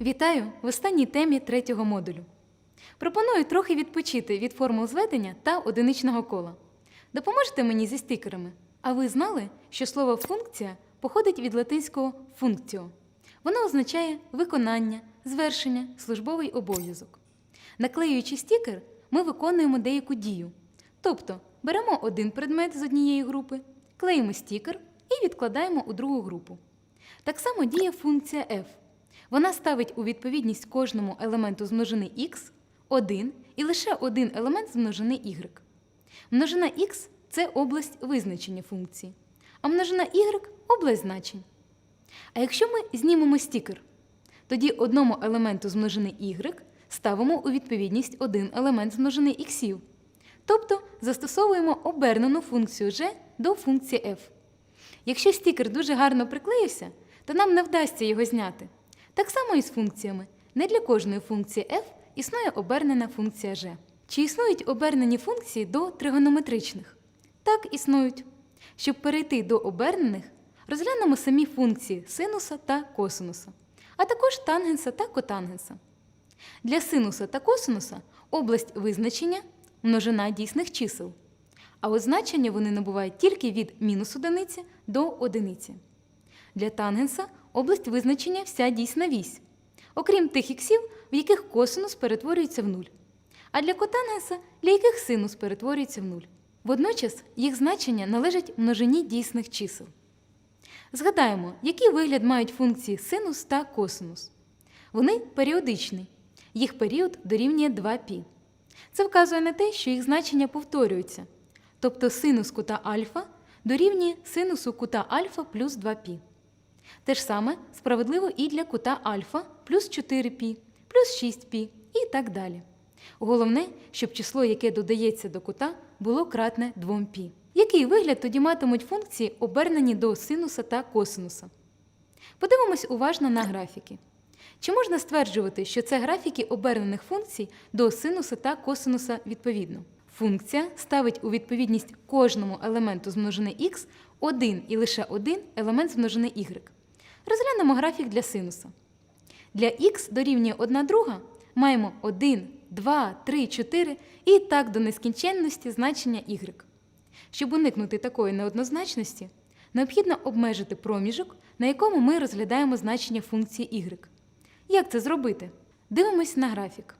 Вітаю в останній темі третього модулю. Пропоную трохи відпочити від формул зведення та одиничного кола. Допоможете мені зі стикерами. А ви знали, що слово функція походить від латинського функціо. Воно означає виконання, звершення, службовий обов'язок. Наклеюючи стікер, ми виконуємо деяку дію. Тобто беремо один предмет з однієї групи, клеїмо стікер і відкладаємо у другу групу. Так само діє функція f. Вона ставить у відповідність кожному елементу з множини x один і лише один елемент з множини y. Множина x це область визначення функції, а множина y область значень. А якщо ми знімемо стікер, тоді одному елементу з множини y ставимо у відповідність один елемент з множини іксів. Тобто застосовуємо обернену функцію g до функції f. Якщо стікер дуже гарно приклеївся, то нам не вдасться його зняти. Так само і з функціями. Не для кожної функції f існує обернена функція g. Чи існують обернені функції до тригонометричних? Так, існують. Щоб перейти до обернених, розглянемо самі функції синуса та косинуса, а також тангенса та котангенса. Для синуса та косинуса область визначення множина дійсних чисел, а от значення вони набувають тільки від мінус одиниці до одиниці. Для тангенса область визначення вся дійсна вісь, окрім тих іксів, в яких косинус перетворюється в нуль, а для котангенса, для яких синус перетворюється в нуль. Водночас їх значення належать множині дійсних чисел. Згадаємо, який вигляд мають функції синус та косинус. Вони періодичні. Їх період дорівнює 2π. Це вказує на те, що їх значення повторюються. Тобто синус кута альфа дорівнює синусу кута альфа плюс 2π. Те ж саме справедливо і для кута альфа плюс 4π, плюс 6π і так далі. Головне, щоб число, яке додається до кута, було кратне 2π. Який вигляд тоді матимуть функції, обернені до синуса та косинуса? Подивимось уважно на графіки. Чи можна стверджувати, що це графіки обернених функцій до синуса та косинуса відповідно? Функція ставить у відповідність кожному елементу з множини х один і лише один елемент з множини y. Розглянемо графік для синуса. Для х дорівнює 1 друга маємо 1, 2, 3, 4 і так до нескінченності значення y. Щоб уникнути такої неоднозначності, необхідно обмежити проміжок, на якому ми розглядаємо значення функції y. Як це зробити? Дивимось на графік.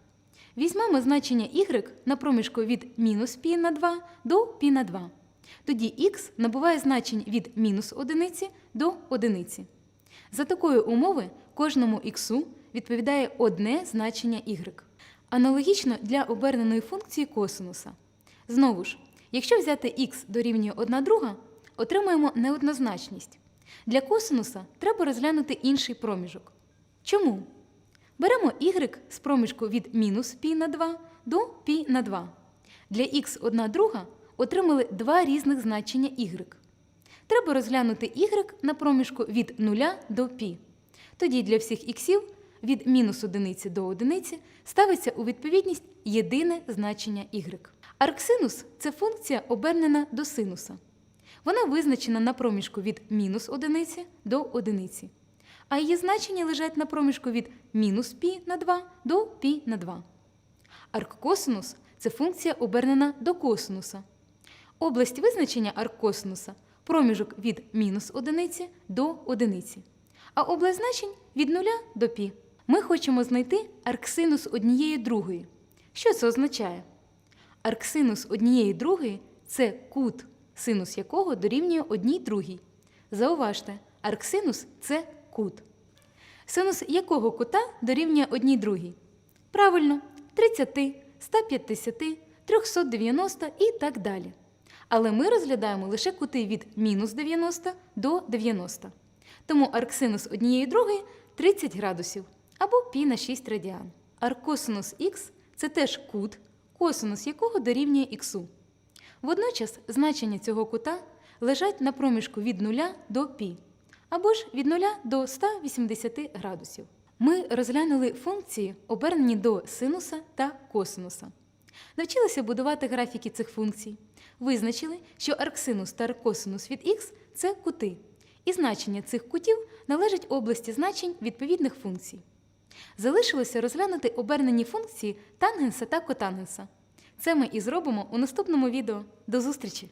Візьмемо значення y на проміжку від мінус π на 2 до π на 2. Тоді х набуває значень від мінус одиниці до одиниці. За такої умови кожному х відповідає одне значення y. Аналогічно для оберненої функції косинуса. Знову ж, якщо взяти х дорівнює 1 друга, отримаємо неоднозначність. Для косинуса треба розглянути інший проміжок. Чому? Беремо y з проміжку від мінус π на 2 до π на 2. Для х 1 друга отримали два різних значення y. Треба розглянути y на проміжку від 0 до π. Тоді для всіх іксів від мінус одиниці до одиниці ставиться у відповідність єдине значення y. Арксинус це функція обернена до синуса. Вона визначена на проміжку від мінус одиниці до одиниці, а її значення лежать на проміжку від мінус пі на 2 до пі на 2. Арккосинус це функція обернена до косинуса. Область визначення арккосинуса проміжок від мінус одиниці до одиниці. А область значень від 0 до пі. Ми хочемо знайти арксинус однієї другої. Що це означає? Арксинус однієї другої це кут, синус якого дорівнює одній другій. Зауважте, арксинус це кут. Синус якого кута дорівнює одній другій? Правильно, 30, 150, 390 і так далі. Але ми розглядаємо лише кути від мінус 90 до 90. Тому арксинус однієї другої 30 градусів або π на 6 радіан. Аркосинус х це теж кут, косинус якого дорівнює х. Водночас значення цього кута лежать на проміжку від 0 до π, або ж від 0 до 180 градусів. Ми розглянули функції, обернені до синуса та косинуса. Навчилися будувати графіки цих функцій. Визначили, що арксинус та аркосинус від х це кути, і значення цих кутів належать області значень відповідних функцій. Залишилося розглянути обернені функції тангенса та котангенса. Це ми і зробимо у наступному відео. До зустрічі!